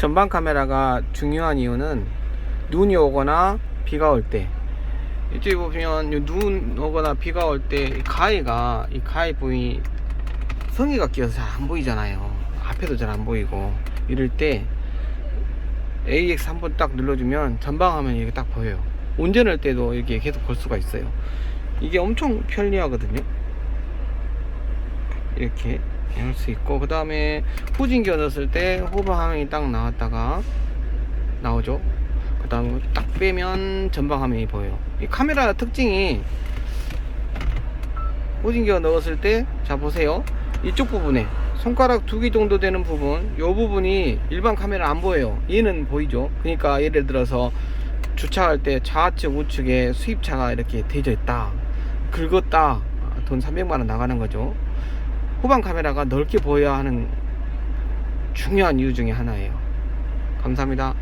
전방 카메라가 중요한 이유는 눈이 오거나 비가 올 때. 이쪽에 보면 이눈 오거나 비가 올 때 가위가 이 가위 부위 성의가 끼어서 잘 안 보이잖아요. 앞에도 잘 안 보이고. 이럴 때 AX 한번 딱 눌러주면 전방 화면이 이렇게 딱 보여요. 운전할 때도 이렇게 계속 볼 수가 있어요. 이게 엄청 편리하거든요. 이렇게 할수 있고 그 다음에 후진기어 넣었을 때 호버 화면이 딱 나왔다가 나오죠. 그 다음에 딱 빼면 전방 화면이 보여요. 이 카메라 특징이 후진기어 넣었을 때 자 보세요. 이쪽 부분에 손가락 두 개 정도 되는 부분 이 부분이 일반 카메라 안 보여요. 얘는 보이죠? 그러니까 예를 들어서 주차할 때 좌측 우측에 수입차가 이렇게 대져 있다. 긁었다. 아, 돈 300만원 나가는 거죠 후방 카메라가 넓게 보여야 하는 중요한 이유 중에 하나예요. 감사합니다